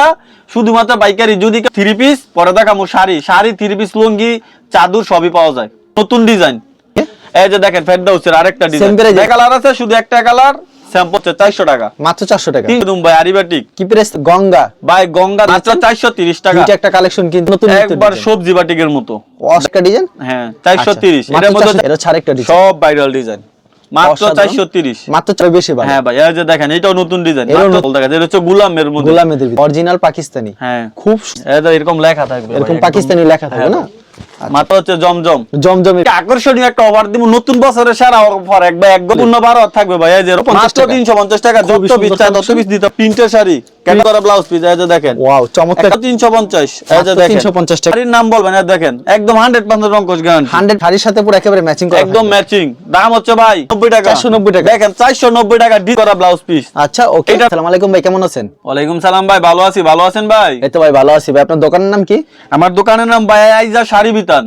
না শুধুমাত্র পাইকারি যদি থ্রি পিস পরে দেখামো শাড়ি। শাড়ি থ্রি পিস লুঙ্গি চাদর সবই পাওয়া যায়। নতুন ডিজাইন এই যে দেখেন ফেরদাউসের আরেকটা ডিজাইন? কালার আছে শুধু একটা কালার চারশো টাকা। মাত্র চারশো টাকা। ভাই আরিবাটিক কি প্রেস গঙ্গা। ভাই গঙ্গা মাত্র চারশো তিরিশ টাকা। একটা কালেকশন কিন্তু নতুন একবার সবজি বাটিকের মতো। ডিজাইন হ্যাঁ চারশো তিরিশ। আচ্ছা, মাত্র এটার মধ্যে 430 এটা ছাড় একটা ডিজাইন সব ভাইরাল ডিজাইন মাত্র মাত্র বেশি ভালো। হ্যাঁ ভাই এই যে দেখেন এটাও নতুন ডিজাইন মাত্র দেখা যায় এটা হচ্ছে গুলামের মধ্যে। গোলামেদের অরিজিনাল পাকিস্তানি। হ্যাঁ। খুব এরকম লেখা থাকবে এরকম পাকিস্তানি লেখা থাকে হ্যাঁ না। মাত্র হচ্ছে জমজম। জমজমে। আকর্ষণীয় একটা অফার দিব নতুন বছরের সেরা অফার একবার এক পূর্ণ বারো থাকবে ভাই এই যে মাত্র তিনশো পঞ্চাশ টাকা যত পিস চাই তত পিস দিতে প্রিন্টের শাড়ি কেন করা ব্লাউজ পিস এই যে দেখেন। ওয়াও চমৎকার। তিনশো পঞ্চাশ এই যে দেখেন। 350 টাকা। শাড়ির নাম বলবেন এই দেখেন। একদম হান্ড্রেড পার্সেন্ট রঙ্কশ গ্যারান্টি হান্ড্রেড শাড়ির সাথে পুরো একেবারে ম্যাচিং করা একদম ম্যাচিং দাম হচ্ছে ভাই নব্বই টাকা। 490 টাকা। দেখেন চারশো নব্বই টাকা ডি করা ব্লাউজ পিস আচ্ছা ওকে আসসালামু আলাইকুম ভাই কেমন আছেন? ওয়ালাইকুম সালাম ভাই ভালো আছি ভালো আছেন ভাই? এই তো ভাই ভালো আছি ভাই। আপনার দোকানের নাম কি? আমার দোকানের নাম ভাই আইজা শাড়ি বিতান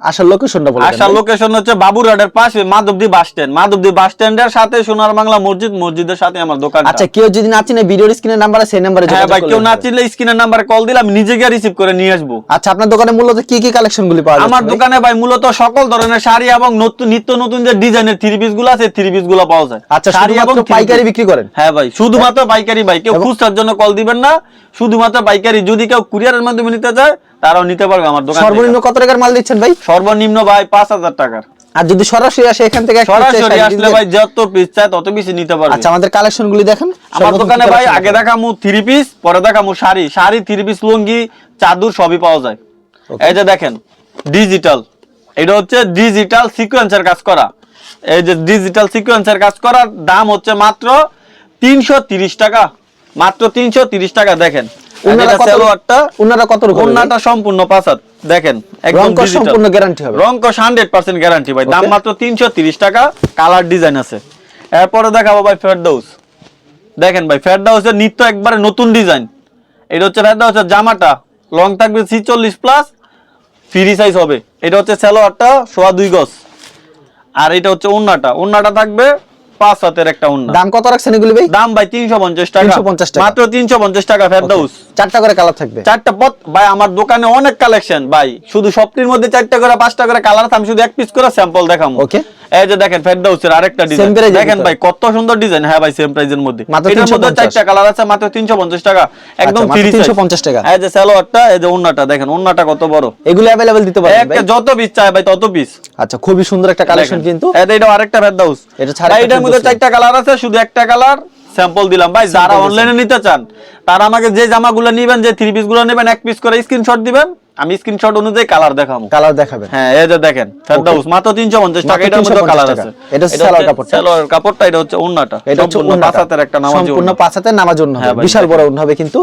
আসার লোকেশনটা বলে আসার লোকেশন হচ্ছে বাবুরহাটের পাশে Madhabdi bus stand Madhabdi bus স্ট্যান্ডের সাথে সোনার বাংলা মসজিদ মসজিদের সাথে আমার দোকান আচ্ছা কেউ যদি না চিনে ভিডিওর স্ক্রিনের নাম্বার আছে সেই নাম্বারে হ্যাঁ যোগাযোগ ভাই কেউ না চিনলে স্ক্রিনের নাম্বারে কল দিলাম নিজে গিয়ে রিসিভ করে নিয়ে আসব। আচ্ছা আপনার দোকানে মূলত কি কি কালেকশন গুলি পাওয়া যায় আমার দোকানে ভাই মূলত সকল ধরনের শাড়ি এবং নতুন নিত্য নতুন যে ডিজাইনের থ্রি পিসগুলো আছে থ্রি পিসগুলো পাওয়া যায়। আচ্ছা শাড়ি এবং পাইকারি বিক্রি করেন? হ্যাঁ ভাই শুধুমাত্র পাইকারি ভাই কেউ খুচরার জন্য কল দিবেন না। শুধুমাত্র পাইকারি যদি কেউ কুরিয়ারের মাধ্যমে নিতে চায় তারাও নিতে পারবে আমার দোকান সর্বনিম্ন কত টাকার মাল দিচ্ছেন ভাই? সর্বনিম্ন ভাই পাঁচ হাজার টাকার। আর যদি সরাসরি আসে এখান থেকে চাই, সরাসরি আসলে ভাই যত পিস চায় তত পিস নিতে পারবে। আচ্ছা আমাদের কালেকশন গুলি দেখেন আমার দোকানে ভাই আগে দেখামু থ্রি পিস পরে দেখামু শাড়ি। শাড়ি থ্রি পিস লুঙ্গি চাদর সবই পাওয়া যায়। এই যে দেখেন ডিজিটাল এটা হচ্ছে ডিজিটাল সিকোয়েন্সের কাজ করা। এই যে ডিজিটাল সিকোয়েন্সের কাজ করার দাম হচ্ছে মাত্র তিনশো তিরিশ টাকা। মাত্র তিনশো তিরিশ টাকা দেখেন। ওনারা কত- সালোয়ারটা ওনারা কত রকম ওন্নাটা সম্পূর্ণ পাঁচাত। দেখেন একদম সম্পূর্ণ গ্যারান্টি হবে। রংকশ হান্ড্রেড পার্সেন্ট গ্যারান্টি ভাই। দাম মাত্র তিনশো তিরিশ টাকা কালার ডিজাইন আছে। এরপরে দেখাবো ভাই ফেরদাউস দেখেন ভাই ফেরদাউসের নিত্য একবারে নতুন ডিজাইন এটা হচ্ছে ফেরদাউসের জামাটা। লং থাকবে ছিচল্লিশ প্লাস ফ্রি সাইজ হবে। এটা হচ্ছে সালোয়ারটা সোয়া দুই গজ। আর এটা হচ্ছে ওন্নাটা ওন্নাটা থাকবে পাঁচ হাতের একটা উন্না। দাম কত রাখছেন এগুলি ভাই? দাম ভাই তিনশো পঞ্চাশ টাকা। 350 টাকা। মাত্র তিনশো পঞ্চাশ টাকা ফেরদাউস চারটা করে কালার থাকবে। চারটা পথ ভাই আমার দোকানে অনেক কালেকশন ভাই। শুধু সবটির মধ্যে চারটা করে পাঁচটা করে কালার আছে আমি শুধু এক পিস করে স্যাম্পল দেখাবো Okay. এই যে দেখেন ফেরদাউসের আরেকটা ডিজাইন দেখেন ভাই কত সুন্দর ডিজাইন হ্যাঁ ভাই সেম প্রাইজের মধ্যে। এটার মধ্যে চারটা কালার আছে মাত্র 350 টাকা। একদম আচ্ছা, ফ্রি 350 টাকা। এই যে সালোয়ারটা এই যে ওন্নাটা দেখেন ওন্নাটা কত বড়। এগুলো অ্যাভেলেবেল দিতে পারবেন ভাই। একটা যত পিস চাই ভাই তত পিস আচ্ছা খুবই সুন্দর একটা কালেকশন কিন্তু। এটা আরেকটা ফেরদাউস। এটা ছাড়া এটার মধ্যে চারটা কালার আছে শুধু একটা কালার স্যাম্পল দিলাম ভাই যারা অনলাইনে নিতে চান তারা আমাকে যে জামাগুলো নেবেন যে থ্রি পিসগুলো নেবেন এক পিস করে স্ক্রিনশট দিবেন আমি স্ক্রিনশট অনুযায়ী কালার দেখাবো কালার দেখাবেন। হ্যাঁ এই যে দেখেন ফেরদাউস মাত্র 350 টাকা এটার মধ্যে কালার আছে। এটা সালোয়ার কাপড়টা। সালোয়ার কাপড়টা এটা হচ্ছে ওন্নাটা এটা হচ্ছে ওন্নাটা। পাঁচাতের একটা নামাজি সম্পূর্ণ ওন্না পাঁচ হাতের নামাজ ওন্না হ্যাঁ হবে বিশাল বড় ওন্না হবে কিন্তু।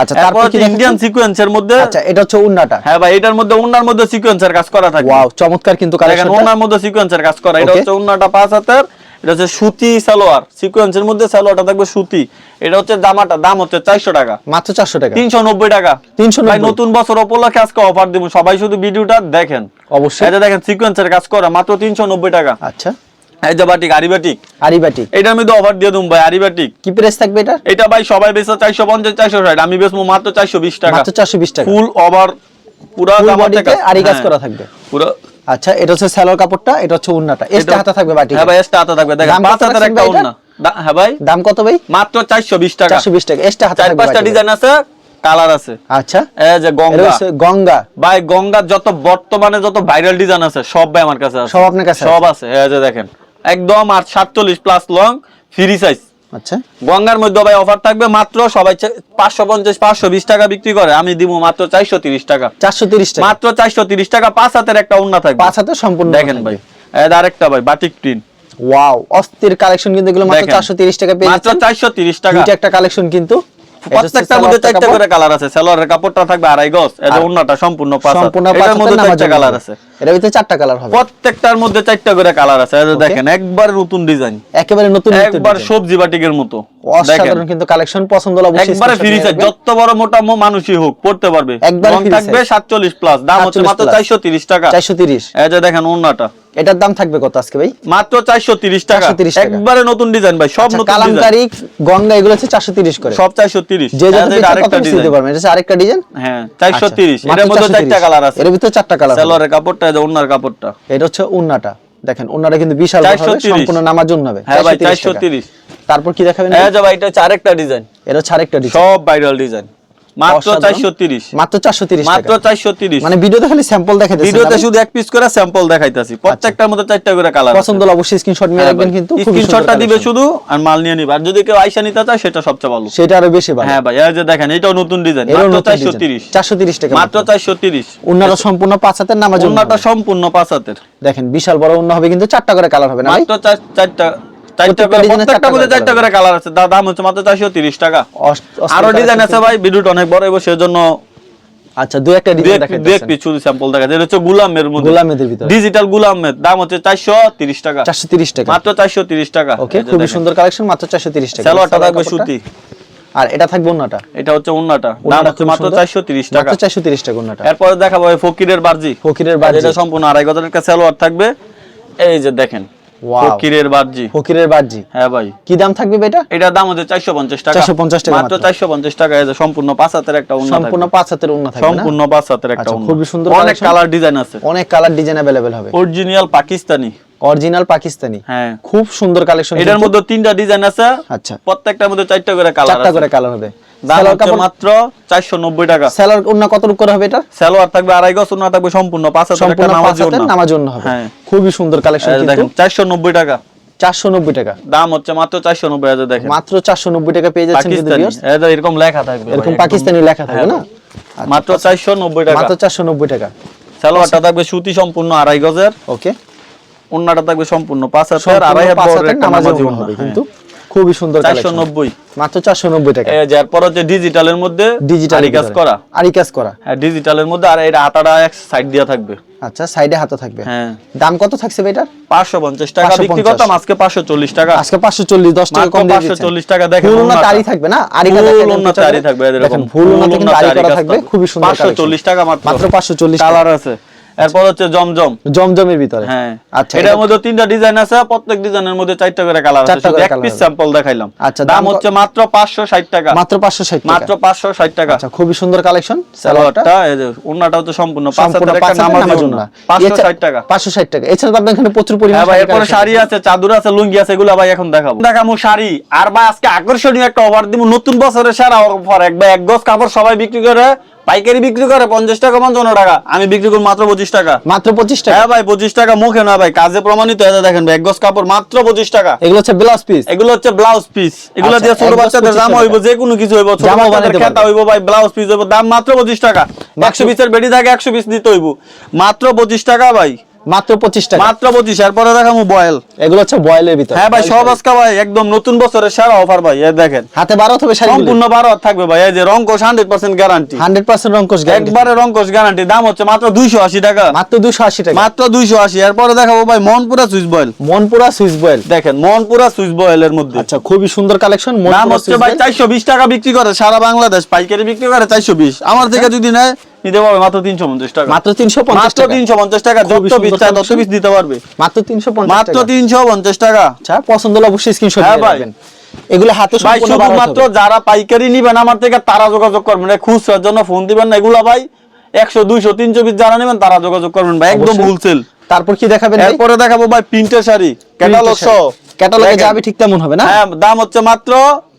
আচ্ছা তারপর কি ইন্ডিয়ান সিকোয়েন্সের মধ্যে আচ্ছা এটা হচ্ছে উন্নাটা। হ্যাঁ ভাই এটার মধ্যে উন্নার মধ্যে সিকোয়েন্সের কাজ করা থাকে। ওয়াও চমৎকার কিন্তু কালেকশন ওনার মধ্যে সিকোয়েন্সের কাজ করা। এটা হচ্ছে ওনাটা পাঁচ হাতের এটা হচ্ছে সুতি সালোয়ার সিকোয়েন্সের মধ্যে সালোয়ারটা থাকবে সুতি। এটা হচ্ছে জামাটা দাম হচ্ছে চারশো টাকা। মাত্র 400 টাকা। তিনশো নব্বই টাকা। 390 ভাই নতুন বছর উপলক্ষে আজকে অফার দিব। সবাই শুধু ভিডিওটা দেখেন। অবশ্যই। এটা দেখেন সিকোয়েন্সের কাজ করা মাত্র তিনশো নব্বই টাকা। আচ্ছা। এই যে বাটিক আরিবাটিক আরিবাটি এটার মধ্যে অফার দিয়ে দিম ভাই আরিবাটিক কি প্রাইস থাকবে এটা? এটা ভাই সবাই বেচে চারশো পঞ্চাশ চারশো ষাট। আমি বেচবো মাত্র চারশো বিশ টাকা। মাত্র 420 টাকা। ফুল ওভার পুরা আরি কাজ হ্যাঁ, করা থাকবে। পুরো আচ্ছা এটা হচ্ছে সালোয়ার কাপড়টা এটা হচ্ছে উন্নাটা। এসটা হাতে থাকবে বাটি হ্যাঁ ভাই এসটা হাতে থাকবে। দেখেন পাঁচ হাতের একটা দা- হ্যাঁ ভাই? দাম কত ভাই? মাত্র চারশো বিশ টাকা। 420 টাকা এসটা হাতে চার থাকবে পাঁচটা ডিজাইন আছে কালার আছে। আচ্ছা। এই যে গঙ্গা। গঙ্গা। ভাই গঙ্গার যত বর্তমানে যত ভাইরাল ডিজাইন আছে সব ভাই আমার কাছে আছে। সব আপনার কাছে সব আছে? এই যে দেখেন একদম আর সাতচল্লিশ প্লাস লং ফ্রি সাইজ আচ্ছা। গঙ্গার মধ্যে ভাই অফার থাকবে মাত্র সবাই পাঁচশো পঞ্চাশ পাঁচশো বিশ টাকা বিক্রি করে। আমি দিব মাত্র চারশো তিরিশ টাকা। চারশো তিরিশ মাত্র চারশো তিরিশ টাকা পাঁচ হাতের একটা উন্না থাকবে। পাঁচ হাতে সম্পূর্ণ দেখেন ভাই। আর একটা আরেকটা ভাই বাটিক প্রিন্ট ওয়াও অস্থির কালেকশন কিন্তু এগুলো মাত্র চারশো তিরিশ টাকা পেয়ে মাত্র চারশো তিরিশ টাকা। একটা কালেকশন কিন্তু। প্রত্যেকটার মধ্যে চারটা করে কালার আছে। সালোয়ারের কাপড়টা থাকবে আড়াই গজ। এই যে আর ওন্নাটা সম্পূর্ণ পাঁচ সম্পূর্ণ এটার মধ্যে চারটা কালার আছে। এর ভিতরে চারটা কালার হবে। প্রত্যেকটার মধ্যে চারটা করে কালার আছে। এই যে দেখেন একবার নতুন ডিজাইন একেবারে নতুন একবার সবজি বাটিকের মতো। অসাধারণ কিন্তু কালেকশন পছন্দ হলে অবশ্যই একবারে ফ্রি সাইজ যত বড় মোটা মো মানুষই হোক পড়তে পারবে। একবারে থাকবে size। 47 প্লাস দাম হচ্ছে মাত্র plus। 430 টাকা। 430 এই যে দেখেন ওন্নাটা এটার দাম থাকবে কত আজকে ভাই? মাত্র চারশো তিরিশ টাকা। 430 একবারে নতুন ডিজাইন ভাই সব আচ্ছা, নতুন কালামকারি গঙ্গা এগুলো হচ্ছে চারশো তিরিশ করে। সব চারশো তিরিশ। যে যত আরেকটা কত দিতে ডিজাইন পারবেন। এটা আরেকটা ডিজাইন হ্যাঁ চারশো তিরিশ। মাত্র এটার মধ্যে 430 চারটা কালার আছে। এর ভিতরে চারটা কালার সালোয়ারের কাপড়টা যে কাপড়টা। এটা হচ্ছে উন্নাটা দেখেন উন্নাটা কিন্তু বিশাল 430 সম্পূর্ণ নামার জন্য হবে। হ্যাঁ ভাই 430 চারশো তিরিশ। তারপর কি দেখাবেন? এই যে ভাই এটা হচ্ছে আরেকটা ডিজাইন এটা হচ্ছে আরেকটা ডিজাইন সব ভাইরাল ডিজাইন মাত্র মাত্র মাত্র মানে ভিডিওতে খালি স্যাম্পল দেখাইতেছেন। ভিডিওতে শুধু এক পিস করে স্যাম্পল দেখাইতাছি। প্রত্যেকটার মধ্যে চারটা করে কালার পছন্দ হলে অবশ্যই স্ক্রিনশট নিয়ে রাখবেন কিন্তু স্ক্রিনশটটা দিবে শুধু আর মাল নিয়ে নিবে। আর যদি কেউ আইসা নিতে চায় সেটা সবচেয়ে ভালো। সেটা আরও বেশি ভালো। হ্যাঁ ভাই। এই যে দেখেন এটাও নতুন ডিজাইন এরও মাত্র নতুন চারশো ডিজাইন। তিরিশ 430 টাকা মাত্র উন্নাটা সম্পূর্ণ পাঁচ হাতের সম্পূর্ণ পাঁচ হাতের। দেখেন বিশাল বড় উন্না হবে কিন্তু চারটা করে কালার হবে না মাত্র চার- চারটা চারটা প্রত্যেকটা করে চারটা করে কালার আছে। দাম হচ্ছে মাত্র চারশো তিরিশ টাকা। অস- অস্থির আরও ডিজাইন আছে ভাই ভিডিওটা অনেক বড় এবং সেজন্য আচ্ছা দুই একটা ডিজাইন এক- দু এক পিস স্যাম্পল দেখা যায়। এটা হচ্ছে গুলামের মধ্যে। গোলামেদের ভিতরে। ডিজিটাল গুলামের। দাম হচ্ছে চারশো তিরিশ টাকা। 430 টাকা। মাত্র চারশো তিরিশ টাকা। ওকে এই যে খুবই দেখেন। সুন্দর কালেকশন মাত্র 430 টাকা। সালোয়ারটা থাকবে সুতি। আর এটা থাকবে এটা হচ্ছে দাম হচ্ছে মাত্র সুন্দর। চারশো তিরিশ টাকা। মাত্র 430 টাকা উন্নাটা এরপরে দেখাবো ফকিরের বার্জি ফকিরের বার্জি। এটা সম্পূর্ণ আড়াই গজের একটা সালোয়ার থাকবে। এই যে দেখেন. ফকিরের বার্জি ফকিরের বাজি হ্যাঁ ভাই কি দাম থাকবে ভাই এটা এটার দাম হচ্ছে চারশো পঞ্চাশ টাকা 450 টাকা মাত্র মাত্র। চারশো পঞ্চাশ টাকা এই যে সম্পূর্ণ পাঁচ হাতের একটা উন্না সম্পূর্ণ থাকবে। পাঁচ হাতের উন্না থাকবে না সম্পূর্ণ পাঁচ হাতের একটা আচ্ছা, উন্না। খুবই সুন্দর অনেক collection। কালার ডিজাইন আছে অনেক কালার ডিজাইন अवेलेबल হবে অরিজিনাল পাকিস্তানি অরিজিনাল পাকিস্তানি হ্যাঁ খুব সুন্দর কালেকশন এটার মধ্যে তিনটা ডিজাইন আছে আচ্ছা প্রত্যেকটার মধ্যে চারটা করে কালার চারটা আছে করে কালার হবে দাম হচ্ছে মাত্র টাকা। সালোয়ার উন্না কত রূপ করে হবে এটা? সালোয়ার থাকবে আড়াই গজ উন্না থাকবে সম্পূর্ণ। পাঁচ হাতের একটা সম্পূর্ণ পাঁচ নামাজি হাতের উন্না। নামার জন্য হবে। হ্যাঁ। খুবই সুন্দর কালেকশন দেখেন নব্বই টাকা। 490 টাকা। দাম হচ্ছে মাত্র চারশো নব্বই হাজার দেখেন। মাত্র 490 টাকা পেয়ে যাচ্ছেন কিন্তু পাকিস্তানি। viewers। এরকম লেখা থাকবে এরকম পাকিস্তানি লেখা থাকবে না? মাত্র চারশো নব্বই টাকা। মাত্র 490 টাকা। সালোয়ারটা থাকবে সুতি সম্পূর্ণ আড়াই গজের। ওকে। উন্নাটা থাকবে সম্পূর্ণ পাঁচ আড়াই একটা নামাজি নামাজি হবে হ্যাঁ। কিন্তু। খুবই সুন্দর চারশো কালেকশন নব্বই। মাত্র 490 টাকা। যার পর হচ্ছে ডিজিটালের মধ্যে ডিজিটাল কাজ করা। আরি কাজ করা। হ্যাঁ ডিজিটালের মধ্যে আর এটা হাতাটা এক সাইড দিয়া থাকবে। আচ্ছা সাইডে হাতে থাকবে। হ্যাঁ। দাম কত থাকছে এটার? পাঁচশো পঞ্চাশ টাকা 550 বিক্রি করতাম আজকে পাঁচশো চল্লিশ টাকা। আজকে 540 10 টাকা কম দিয়ে 540 টাকা দেখেন ফুল উন্নাটা। আরি থাকবে না? আরি ফুল কাজ উন্নত আরি থাকবে এরকম ফুল উন্নত কিন্তু আরি করা থাকবে। খুবই সুন্দর পাঁচশো চল্লিশ টাকা মাত্র। মাত্র 540 টাকা। কালার আছে। এরপর হচ্ছে জমজম। জমজমের ভিতরে। হ্যাঁ। আচ্ছা এটার মধ্যে তিনটা ডিজাইন আছে প্রত্যেক ডিজাইনের মধ্যে চারটা করে কালার আছে। শুধু এক পিস স্যাম্পল দেখাইলাম। আচ্ছা, দাম দাম হচ্ছে মাত্র পাঁচশো ষাট টাকা। মাত্র 560 টাকা। মাত্র পাঁচশো ষাট টাকা। আচ্ছা খুবই সুন্দর কালেকশন সালোয়ারটা। এই যে ওন্নাটা হচ্ছে সম্পূর্ণ পাঁচ সম্পূর্ণ হাতের পাঁচ একটা হাতের নামাজি। পাঁচশো এছাড়া- টাকা। 560 টাকা। এছাড়া তো আপনার এখানে প্রচুর পরিমাণ হ্যাঁ ভাই এরপরে শাড়ি আছে। চাদর আছে লুঙ্গি আছে এগুলো ভাই এখন দেখাবো। দেখামু শাড়ি। আর ভাই আজকে আকর্ষণীয় একটা অফার দিব। নতুন বছরের সারা অফার এক ভাই এক গজ কাপড় সবাই বিক্রি করে পাইকারি বিক্রি করে পঞ্চাশ টাকা পঞ্চান্ন টাকা। আমি বিক্রি করি মাত্র পঁচিশ টাকা। মাত্র 25 টাকা? হ্যাঁ ভাই পঁচিশ টাকা মুখে না ভাই কাজে প্রমাণিত দেখেন ভাই এক গজ কাপড় মাত্র পঁচিশ টাকা। এগুলো হচ্ছে ব্লাউজ পিস এগুলো হচ্ছে ব্লাউজ পিস এগুলো আচ্ছা, দিয়ে ছোট বাচ্চাদের 25 জামা হইব যে কোনো কিছু হইব ছোট বাচ্চাদের খেতা হইব ভাই ব্লাউজ পিস হইব দাম মাত্র পঁচিশ টাকা। একশো পিসের বেডি থাকে একশো পিস দিতে হইব। মাত্র পঁচিশ টাকা ভাই। মাত্র 25 টাকা। মাত্র পঁচিশ এরপরে দেখামু বয়েল। এগুলো হচ্ছে বয়েলের ভিতরে। হ্যাঁ ভাই সব আজকে ভাই একদম নতুন বছরের সেরা অফার ভাই এই দেখেন। হাতে 12 হবে শাড়ি সম্পূর্ণ বারো হাত থাকবে ভাই এই যে রংকোশ হান্ড্রেড পার্সেন্ট গ্যারান্টি 100% রংকশ গ্যারান্টি একবারে রংকোশ গ্যারান্টি দাম হচ্ছে মাত্র দুইশো আশি টাকা। মাত্র 280 টাকা। মাত্র দুইশো আশি এরপরে দেখাবো ভাই Monpura swiss voile. Monpura voile. দেখেন মনপুরা সুইচ বয়েলের মধ্যে। আচ্ছা খুবই সুন্দর কালেকশন দাম হচ্ছে ভাই চারশো বিশ টাকা বিক্রি করে সারা বাংলাদেশ পাইকারি বিক্রি করে চারশো বিশ। আমার থেকে যদি নেয় নিতে পারবে মাত্র তিনশো পঞ্চাশ টাকা। মাত্র 350 মাত্র টাকা। যত তত পিস দিতে পারবে। মাত্র 350 মাত্র টাকা। তিনশো পঞ্চাশ টাকা। আচ্ছা পছন্দ হলে অবশ্যই স্ক্রিনশট হ্যাঁ দিয়ে রাখবেন। এগুলো হাতে ভাই শুধুমাত্র যারা পাইকারি নিবেন আমার থেকে তারা যোগাযোগ করবেন। খুচরার জন্য ফোন দিবেন না এগুলা ভাই একশো দুইশো তিনশো পিস যারা নেবেন তারা যোগাযোগ করবেন ভাই একদম। হোলসেল তারপর কি দেখাবেন এরপরে দেখাবো ভাই প্রিন্টের শাড়ি ক্যাটালগ সহ। ক্যাটালগে। যাবে ঠিক তেমন হবে না? হ্যাঁ দাম হচ্ছে মাত্র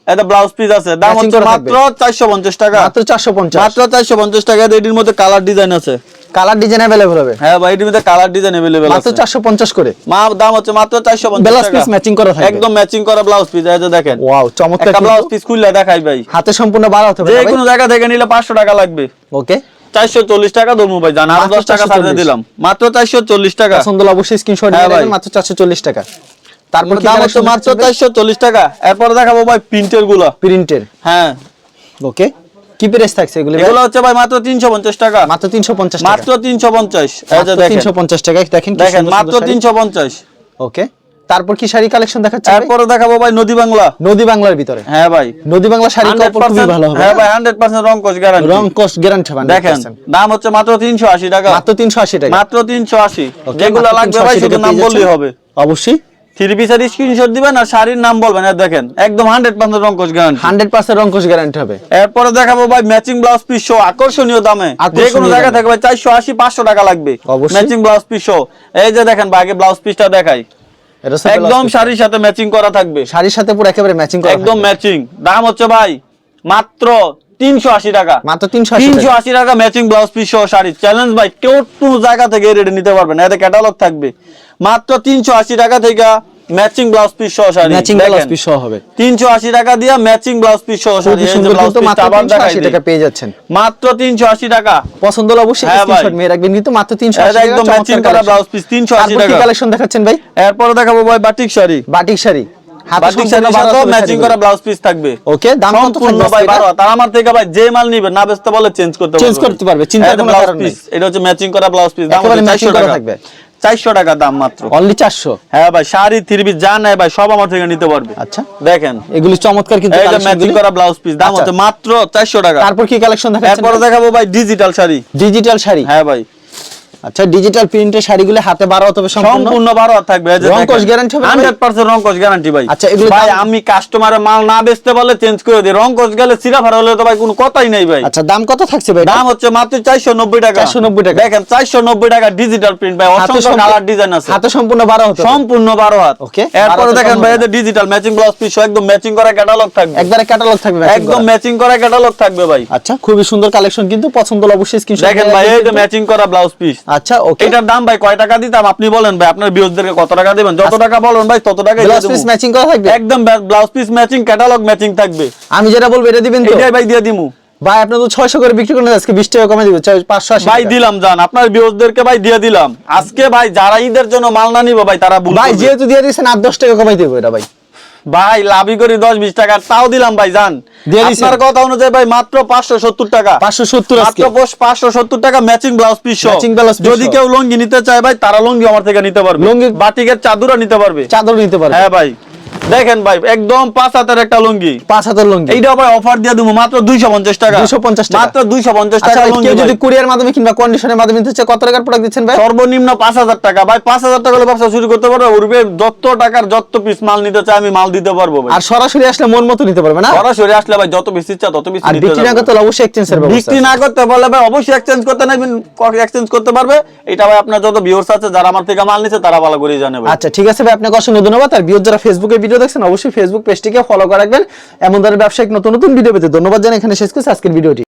এটা ব্লাউজ পিস আছে দাম Matching হচ্ছে করা মাত্র চারশো পঞ্চাশ টাকা মাত্র 450 মাত্র চারশো পঞ্চাশ টাকা এটির মধ্যে কালার ডিজাইন আছে কালার ডিজাইন अवेलेबल হবে হ্যাঁ ভাই এটির মধ্যে কালার ডিজাইন এভেলেবেল মাত্র আছে 450 করে মা দাম হচ্ছে মাত্র চারশো পঞ্চাশ ব্লাউজ টাকা পিস ম্যাচিং করা থাকবে একদম ম্যাচিং করা ব্লাউজ পিস এই যে দেখেন ওয়াও চমৎকার একটা কিন্তু। ব্লাউজ পিস খুললে দেখাই ভাই হাতে সম্পূর্ণ বারো হতে যে হবে কোনো জায়গা থেকে নিলে পাঁচশো টাকা লাগবে ওকে চারশো চল্লিশ টাকা ধরবো ভাই জান আরো মাত্র দশ টাকা 440 ছাড়তে দিলাম মাত্র চারশো চল্লিশ টাকা পছন্দ হলে অবশ্যই স্ক্রিনশট হ্যাঁ নিয়ে ভাই। নেবেন মাত্র 440 টাকা তারপর দাম হচ্ছে মাত্র টাকা। এরপরে দেখাবো ভাই প্রিন্টেরগুলো প্রিন্টের? হ্যাঁ। ওকে। কি প্রাইস থাকছে এগুলো? এগুলো হচ্ছে ভাই মাত্র তিনশো পঞ্চাশ টাকা। মাত্র 350 টাকা। মাত্র তিনশো পঞ্চাশ। এই যে দেখেন। 350 টাকা দেখেন দেখেন মাত্র সুন্দর শাড়ি। তিনশো পঞ্চাশ। ওকে। তারপর কি শাড়ি কালেকশন দেখাচ্ছেন ভাই? এরপরে দেখাবো ভাই নদী বাংলা। নদী বাংলার ভিতরে। হ্যাঁ ভাই। নদী বাংলা শাড়ি কাপড় খুবই ভালো হবে। হ্যাঁ ভাই হান্ড্রেড পার্সেন্ট রং কোচ গ্যারান্টি রং কস্ট গ্যারান্টি দেখেন দাম হচ্ছে মাত্র তিনশো আশি টাকা। মাত্র 380 টাকা। মাত্র তিনশো আশি। Okay, যেগুলো মাত্র লাগবে ভাই 380 শুধু নাম বললেই হবে। অবশ্যই। থ্রি পিসের স্ক্রিনশট দিবেন আর শাড়ির নাম বলবেন। আর দেখেন একদম হান্ড্রেড পার্সেন্ট গ্যারান্টি 100% রং গ্যারান্টি হবে। এরপরে দেখাবো ভাই ম্যাচিং ব্লাউজ পিস শো আকর্ষণীয় দামে। যে কোনো জায়গা দামে। থেকে ভাই চারশো আশি পাঁচশো টাকা লাগবে ম্যাচিং ব্লাউজ পিস শো এই যে দেখেন ভাই আগে ব্লাউজ পিসটা দেখাই। একদম শাড়ির সাথে ম্যাচিং করা থাকবে। শাড়ির সাথে পুরো একেবারে ম্যাচিং করা একদম ম্যাচিং দাম হচ্ছে ভাই মাত্র তিনশো আশি টাকা। মাত্র 380 তিনশো আশি টাকা ম্যাচিং ব্লাউজ পিস সহ শাড়ি। চ্যালেঞ্জ ভাই কেউ কোনো জায়গা থেকে রেডি নিতে পারবেন এতে ক্যাটালগ থাকবে। মাত্র তিনশো আশি টাকা থেকে ম্যাচিং ব্লাউজ পিস সহ শাড়ি। ম্যাচিং ব্লাউজ পিস সহ হবে। তিনশো আশি টাকা দিয়ে ম্যাচিং ব্লাউজ পিস সহ শাড়ি। এই যে ব্লাউজ কিন্তু আবার দেখাই টাকা পেয়ে যাচ্ছেন। মাত্র তিনশো আশি টাকা। পছন্দ হলে অবশ্যই হ্যাঁ স্ক্রিনশট রাখবেন কিন্তু মাত্র 380 টাকা একদম ম্যাচিং করা ব্লাউজ পিস তিনশো আশি তারপর কি টাকা। কালেকশন দেখাচ্ছেন ভাই? এরপরে দেখাবো ভাই batik sari. Batik sari. Matching করা ব্লাউজ পিস থাকবে। ওকে দাম কত থাকবে ভাই আজকে? বারো এটা? হাত। আর আমার থেকে ভাই যে মাল নিবে না বেচতে বলে চেঞ্জ করতে Change করতে পারবে, চিন্তার কোনো কারণ নেই। এটা হচ্ছে ম্যাচিং করা ব্লাউজ পিস দাম একেবারে হচ্ছে matching 400 টাকা। থাকবে। চারশো টাকা দাম মাত্র। অনলি 400 হ্যাঁ ভাই শাড়ি থ্রি পিস যা নেয় ভাই সব আমার থেকে নিতে পারবে। আচ্ছা। দেখেন। এগুলি চমৎকার কিন্তু ম্যাচিং করা ব্লাউজ পিস দাম আচ্ছা। হচ্ছে মাত্র চারশো টাকা। তারপর কি কালেকশন দেখাবো ভাই ডিজিটাল শাড়ি। ডিজিটাল শাড়ি। হ্যাঁ ভাই। আচ্ছা ডিজিটাল প্রিন্টের শাড়িগুলো হাতে বারো হবে সম্পূর্ণ? বারো থাকবে। রংকশ guarantee হবে ভাই? হান্ড্রেড পার্সেন্ট রংকশ গ্যারান্টি ভাই। আচ্ছা, এগুলো ভাই আমি কাস্টমারের মাল না বেচতে বলে চেঞ্জ করে দিই। রংকশ গেলে সিরা ফারা হলে তো ভাই কোনো কথাই নেই ভাই। আচ্ছা দাম কত থাকছে ভাই? দাম হচ্ছে মাত্র চারশো নব্বই টাকা। 490 টাকা। দেখেন চারশো নব্বই টাকা ডিজিটাল প্রিন্ট ভাই। অসংখ্য কালার ডিজাইন আছে। হাতে সম্পূর্ণ বারো হতে হবে। সম্পূর্ণ বারো হাত। Okay, এরপরে দেখেন ভাই এদের ডিজিটাল ম্যাচিং ব্লাউজ পিস একদম ম্যাচিং করা ক্যাটালগ থাকবে। একবারে ক্যাটালগ থাকবে একদম ম্যাচিং করা ক্যাটালগ থাকবে ভাই। আচ্ছা খুবই সুন্দর কালেকশন কিন্তু পছন্দ হলে অবশ্যই স্ক্রিনশট দেখেন ভাই এই যে ম্যাচিং করা ব্লাউজ পিস আচ্ছা ওকে এটার দাম ভাই কয় টাকা দিতাম? আপনি বলেন ভাই আপনার কত টাকা দিবেন? যত টাকা বলেন ভাই তত টাকা ব্লাউজ পিস ম্যাচিং করা থাকবে? একদম blouse piece matching catalogue matching থাকবে। আমি যেটা বলব এটা দিবেন তো? এটাই ভাই দিয়ে দিমু। ভাই আপনি তো 600 করে বিক্রি করেন আজকে 20 টাকা কমে দিবেন 580 ভাই দিলাম জান। আপনার বিরোধীদেরকে ভাই দিয়ে দিলাম। আজকে ভাই যারা ঈদের জন্য মাল না নিবো ভাই তারা ভাই যেহেতু দিয়ে দিয়েছেন 8 10 টাকা কমাই দেবো এটা ভাই। ভাই লাভি করি দশ বিশ টাকা তাও দিলাম ভাই যান আপনার কথা অনুযায়ী ভাই মাত্র পাঁচশো সত্তর টাকা। পাঁচশো সত্তর মাত্র পাঁচশো সত্তর টাকা matching blouse piece matching blouse যদি কেউ লঙ্গি নিতে চায় ভাই তারা লঙ্গি আমার থেকে নিতে পারবে। লঙ্গি বাটিকের চাদরও নিতে পারবে। চাদর নিতে পারবে। হ্যাঁ ভাই। দেখেন ভাই একদম পাঁচ হাতের একটা লুঙ্গি। 5000 লঙ্গি। এইটা ভাই অফার দিয়ে দেবো মাত্র দুইশো পঞ্চাশ টাকা। 250 টাকা। মাত্র দুইশো পঞ্চাশ আচ্ছা টাকা লুঙ্গি কেউ যদি। কুরিয়ার মাধ্যমে কিংবা কন্ডিশনের মাধ্যমে কত টাকার প্রোডাক্ট দিচ্ছেন ভাই? সর্বনিম্ন পাঁচ হাজার টাকা। ভাই পাঁচ হাজার টাকা হলে ব্যবসা শুরু করতে পারব। উঠবে যত টাকার যত পিস মাল নিতে চাই আমি মাল দিতে পারব আর সরাসরি আসলে মন মতো নিতে পারবে না? সরাসরি আসলে ভাই যত বেশি ইচ্ছা তত বেশি আর বিক্রি না করতে অবশ্যই এক্সচেঞ্জের ব্যবস্থা বিক্রি না করতে পারলে ভাই অবশ্যই এক্সচেঞ্জ করতে নেবেন এক্সচেঞ্জ করতে পারবে। এটা ভাই আপনার যত ভিউয়ার্স আছে যারা আমার থেকে মাল নিছে তারা ভালো করে জানে আচ্ছা ঠিক আছে ভাই আপনাকে অসংখ্য ধন্যবাদ। আর বিয়োর যারা ফেসবুকে ভিডিও দেখছেন, অবশ্যই ফেসবুক পেজটিকে ফলো করে রাখবেন। এমন ধরনের ব্যবসায়িক নতুন নতুন ভিডিও পেতে ধন্যবাদ জানাই। এখানে শেষ করছি আজকের ভিডিওটি।